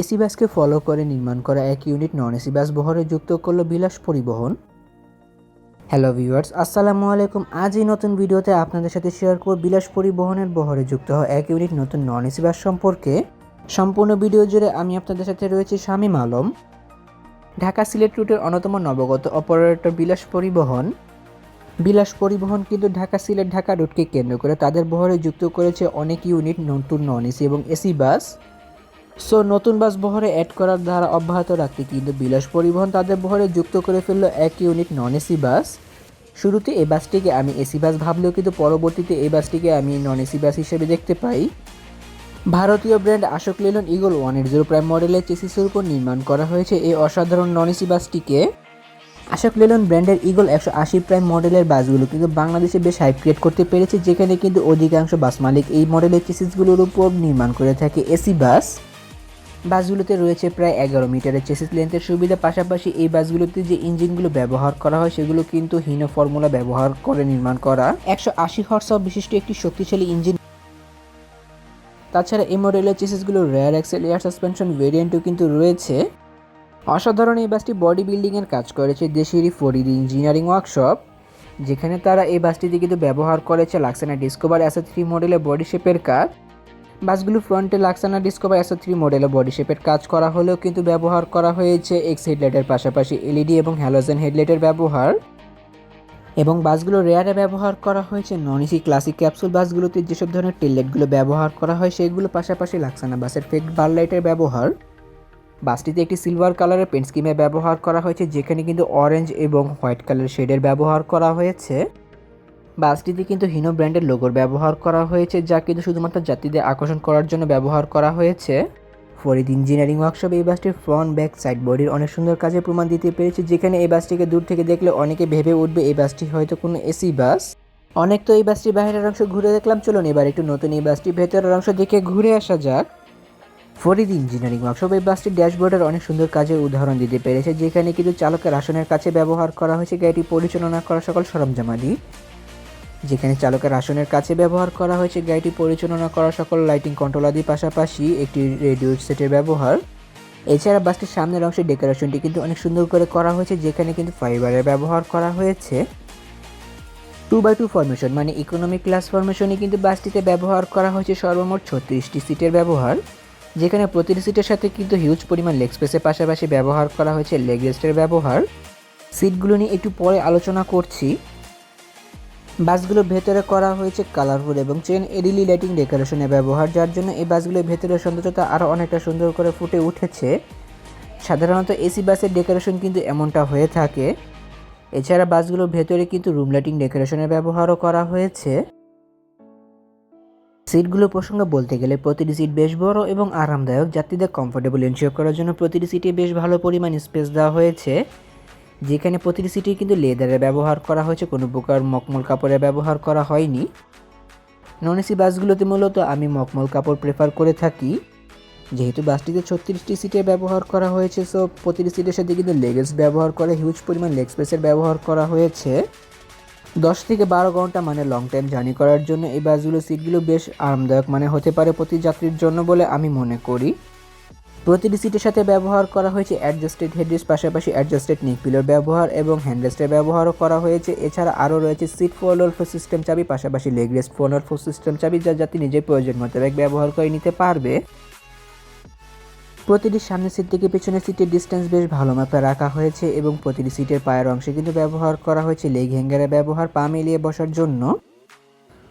AC বাসকে follow করে নির্মাণ করা এক ইউনিট নন এসি বাস বহরে যুক্ত করল বিলাস পরিবহন। হ্যালো ভিউয়ার্স আসসালামু আলাইকুম। আজ এই নতুন ভিডিওতে আপনাদের সাথে শেয়ার করব বিলাস পরিবহনের বহরে যুক্ত হওয়া এক ইউনিট নতুন নন এসি বাস সম্পর্কে। সম্পূর্ণ ভিডিও জুড়ে আমি আপনাদের সাথে রয়েছি শামীম আলম। ঢাকা সিলেট রুটের অন্যতম নবগত অপারেটর বিলাস পরিবহন। বিলাস পরিবহন কিন্তু ঢাকা সিলেট ঢাকা রুটকে কেন্দ্র করে তাদের বহরে যুক্ত করেছে অনেক ইউনিট নতুন নন এসি এবং এসি বাস। সো নতুন বাস বহরে অ্যাড করার দ্বারা অব্যাহত রাখতে কিন্তু বিলাস পরিবহন তাদের বহরে যুক্ত করে ফেলল এক ইউনিট নন এসি বাস শুরুতে এই বাসটিকে আমি এসি বাস ভাবলেও কিন্তু পরবর্তীতে এই বাসটিকে আমি নন এসি বাস হিসেবে দেখতে পাই। ভারতীয় brand Ashok Leyland Eagle one eight zero prime মডেলের চেসিসের উপর নির্মাণ করা হয়েছে এই অসাধারণ নন এসি বাসটিকে। আশোক লেলন ব্র্যান্ডের ইগল একশো আশি প্রাইম মডেলের বাসগুলো কিন্তু বাংলাদেশে বেশ হাইপ ক্রিয়েট করতে পেরেছে, যেখানে কিন্তু অধিকাংশ বাস মালিক এই মডেলের চেসিসগুলোর উপর নির্মাণ করে থাকে এসি বাস বাসগুলোতে রয়েছে প্রায় এগারো মিটারের চেসিস লেন্থের সুবিধা, পাশাপাশি এই বাসগুলোতে যে ইঞ্জিনগুলো ব্যবহার করা হয় সেগুলো কিন্তু হিনো ফর্মুলা ব্যবহার করে নির্মাণ করা। একশো আশি হর্স বিশিষ্ট একটি শক্তিশালী ইঞ্জিন। তাছাড়া এই মডেলের চেসিসগুলো রেয়ার এক্সেল, এয়ার সাসপেনশন ভেরিয়েন্টও কিন্তু রয়েছে। অসাধারণ এই বাসটি বডি বিল্ডিংয়ের কাজ করেছে দেশেরই ফরিদ ইঞ্জিনিয়ারিং ওয়ার্কশপ, যেখানে তারা এই বাসটিতে কিন্তু ব্যবহার করেছে লাক্সানা ডিসকভার এসও থ্রি মডেলের বডি শেপের কাজ। বাসগুলো ফ্রন্টে লাক্সানা ডিসকভার এসও থ্রি মডেলের বডি শেপের কাজ করা হলেও কিন্তু ব্যবহার করা হয়েছে এক্স হেডলাইটের পাশাপাশি এলইডি এবং হ্যালোজেন হেডলাইটের ব্যবহার। এবং বাসগুলো রেয়ারে ব্যবহার করা হয়েছে নন এসি ক্লাসিক ক্যাপসুল বাসগুলোতে যেসব ধরনের টেললাইটগুলো ব্যবহার করা হয় সেগুলো পাশাপাশি লাক্সানা বাসের ফেক বার লাইটের ব্যবহার। বাসটিতে একটি সিলভার কালারের পেন্ট স্কিমে ব্যবহার করা হয়েছে, যেখানে কিন্তু অরেঞ্জ এবং হোয়াইট কালার শেডের ব্যবহার করা হয়েছে। বাসটিতে কিন্তু হিনো ব্র্যান্ডের লোগোর ব্যবহার করা হয়েছে, যা কিন্তু শুধুমাত্র যাত্রীদের আকর্ষণ করার জন্য ব্যবহার করা হয়েছে। ফরিদ ইঞ্জিনিয়ারিং ওয়ার্কশপ এই বাসটির ফ্রন্ট ব্যাক সাইড বডির অনেক সুন্দর কাজের প্রমাণ দিতে পেরেছে, যেখানে এই বাসটিকে দূর থেকে দেখলে অনেকে ভেবে উঠবে এই বাসটি হয়তো কোনো এসি বাস। অনেক তো এই বাসটির বাইরের অংশ ঘুরে দেখলাম, চলুন এবার একটু নতুন এই বাসটির ভেতরের অংশ দেখে ঘুরে আসা যাক। ফরিদ ইঞ্জিনিয়ারিং ওয়ার্কশপ এই বাসটির ড্যাশবোর্ডের অনেক সুন্দর কাজের উদাহরণ দিতে পেরেছে, যেখানে কিন্তু চালকের আসনের কাছে ব্যবহার করা হয়েছে, গাড়িটি পরিচালনা করা সকল সরঞ্জামাদি। যেখানে চালকের আসনের কাছে ব্যবহার করা হয়েছে গাড়িটি পরিচালনা করা সকল লাইটিং কন্ট্রোল আদি পাশাপাশি একটি রেডিও সেটের ব্যবহার। এছাড়া বাসটির সামনের অংশের ডেকোরেশনটি কিন্তু অনেক সুন্দর করে করা হয়েছে, যেখানে কিন্তু ফাইবারের ব্যবহার করা হয়েছে। টু বাই টু ফরমেশন মানে ইকোনমিক ক্লাস ফরমেশনে কিন্তু বাসটিতে ব্যবহার করা হয়েছে সর্বমোট ছত্রিশটি সিটের ব্যবহার, যেখানে প্রতিটি সিটের সাথে কিন্তু হিউজ পরিমাণ লেগ স্পেসের পাশাপাশি ব্যবহার করা হয়েছে লেগ রেস্টের ব্যবহার। সিটগুলো নিয়ে একটু পরে আলোচনা করছি। বাসগুলোর ভেতরে করা হয়েছে কালারফুল এবং চেন এডিলি লাইটিং ডেকোরেশনের ব্যবহার, যার জন্য এই বাসগুলোর ভেতরের সৌন্দর্যতা আরও অনেকটা সুন্দর করে ফুটে উঠেছে। সাধারণত এসি বাসের ডেকোরেশন কিন্তু এমনটা হয়ে থাকে। এছাড়া বাসগুলোর ভেতরে কিন্তু রুম লাইটিং ডেকোরেশনের ব্যবহারও করা হয়েছে। সিটগুলো প্রসঙ্গে বলতে গেলে প্রতিটি সিট বেশ বড় এবং আরামদায়ক। যাত্রীদের কমফোর্টেবল এনশিওর করার জন্য প্রতিটি সিটে বেশ ভালো পরিমাণ স্পেস দেওয়া হয়েছে। যেখানে প্রতিটি সিটে কিন্তু লেদারের ব্যবহার করা হয়েছে, কোনো প্রকার মকমল কাপড়ের ব্যবহার করা হয়নি। নন এসি বাসগুলোতে মূলত আমি মকমল কাপড় প্রেফার করে থাকি। যেহেতু বাসটিতে ছত্রিশটি সিটের ব্যবহার করা হয়েছে সো প্রতিটি সিটের সাথে কিন্তু লেগেস ব্যবহার করে হিউজ পরিমাণ লেগ স্পেসের ব্যবহার করা হয়েছে। দশ থেকে বারো ঘণ্টা মানে লং টাইম জার্নি করার জন্য এই বাসগুলো সিটগুলো বেশ আরামদায়ক মানে হতে পারে প্রতি যাত্রীর জন্য বলে আমি মনে করি। প্রতিটি সিটের সাথে ব্যবহার করা হয়েছে অ্যাডজাস্টেড হেডরেস্ট পাশাপাশি অ্যাডজাস্টেড নেক পিলোর ব্যবহার এবং হ্যান্ডরেস্টের ব্যবহারও করা হয়েছে। এছাড়া আরও রয়েছে সিট ফোর সিস্টেম চাবি, পাশাপাশি লেগ রেস্ট ফোর সিস্টেম চাবি, যা যাত্রী নিজের প্রয়োজন মোতাবেক ব্যবহার করে নিতে পারবে। প্রতিটি সামনের সিট থেকে পেছনের সিটের ডিস্টেন্স বেশ ভালো মাপে রাখা হয়েছে এবং প্রতিটি সিটের পায়ের অংশে কিন্তু ব্যবহার করা হয়েছে লেগ হ্যাঙ্গারের ব্যবহার, পা মিলিয়ে বসার জন্য।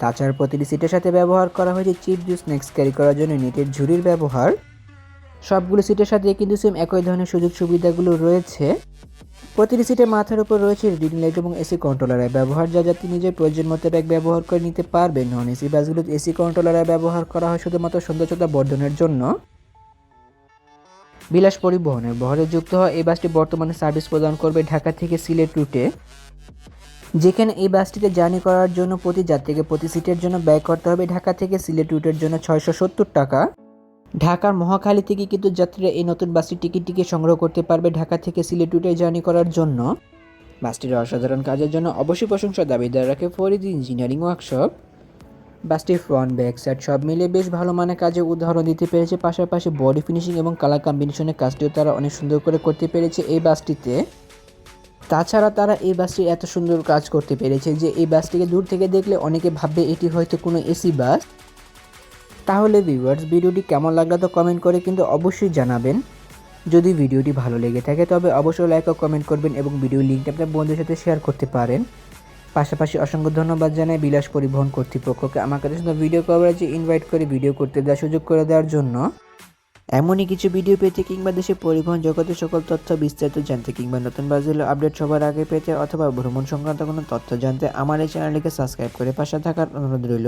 তাছাড়া প্রতিটি সিটের সাথে ব্যবহার করা হয়েছে চিপ জুস স্ন্যাক্স ক্যারি করার জন্য নেটের ঝুড়ির ব্যবহার। সবগুলো সিটের সাথে কিন্তু সেম একই ধরনের সুযোগ সুবিধাগুলো রয়েছে। প্রতিটি সিটের মাথার উপর রয়েছে রিডিং লাইট এবং এসি কন্ট্রোলারের ব্যবহার, যা যাত্রী নিজের প্রয়োজন মোতাবেক ব্যবহার করে নিতে পারবে নন এসি বাসগুলোতে এসি কন্ট্রোলারের ব্যবহার করা হয় শুধুমাত্র সৌন্দর্যতা বর্ধনের জন্য। বিলাস পরিবহনের বহরে যুক্ত হওয়া এই বাসটি বর্তমানে সার্ভিস প্রদান করবে ঢাকা থেকে সিলেট রুটে যেখানে এই বাসটিতে জার্নি করার জন্য প্রতি যাত্রীকে প্রতি সিটের জন্য ব্যয় করতে হবে ঢাকা থেকে সিলেট রুটের জন্য ছয়শো সত্তর টাকা। ঢাকার মহাখালী থেকে কিন্তু যাত্রীরা এই নতুন বাসটির টিকিটটিকে সংগ্রহ করতে পারবে ঢাকা থেকে সিলেট রুটে জার্নি করার জন্য। বাসটির অসাধারণ কাজের জন্য অবশ্যই প্রশংসা দাবিদার রাখে ফরিদ ইঞ্জিনিয়ারিং ওয়ার্কশপ। বাসটির ফ্রন্ট ব্যাক সাইড সব মিলিয়ে বেশ ভালো মানের কাজে উদাহরণ দিতে পেরেছে, পাশাপাশি বডি ফিনিশিং এবং কালার কম্বিনেশনের কাজটিও তারা অনেক সুন্দর করে করতে পেরেছে এই বাসটিতে। তাছাড়া তারা এই বাসটি এত সুন্দর কাজ করতে পেরেছে যে এই বাসটিকে দূর থেকে দেখলে অনেকে ভাববে এটি হয়তো কোনো এসি বাস। তাহলে ভিউয়ার্স ভিডিওটি কেমন লাগল তো কমেন্ট করে কিন্তু অবশ্যই জানাবেন। যদি ভিডিওটি ভালো লেগে থাকে, তবে অবশ্যই লাইক ও কমেন্ট করবেন এবং ভিডিও লিঙ্কটা আপনার বন্ধুদের সাথে শেয়ার করতে পারেন। পাশাপাশি অসংখ্য ধন্যবাদ জানাই বিলাস পরিবহন কর্তৃপক্ষকে আমার কাছে শুধু ভিডিও কভারেজে ইনভাইট করে ভিডিও করতে দেওয়ার সুযোগ করে দেওয়ার জন্য। এমনই কিছু ভিডিও পেতে কিংবা দেশের পরিবহন জগতের সকল তথ্য বিস্তারিত জানতে কিংবা নতুন বাজেল আপডেট সবার আগে পেতে অথবা ভ্রমণ সংক্রান্ত কোনো তথ্য জানতে আমার এই চ্যানেলটিকে সাবস্ক্রাইব করে পাশে থাকার অনুরোধ রইল।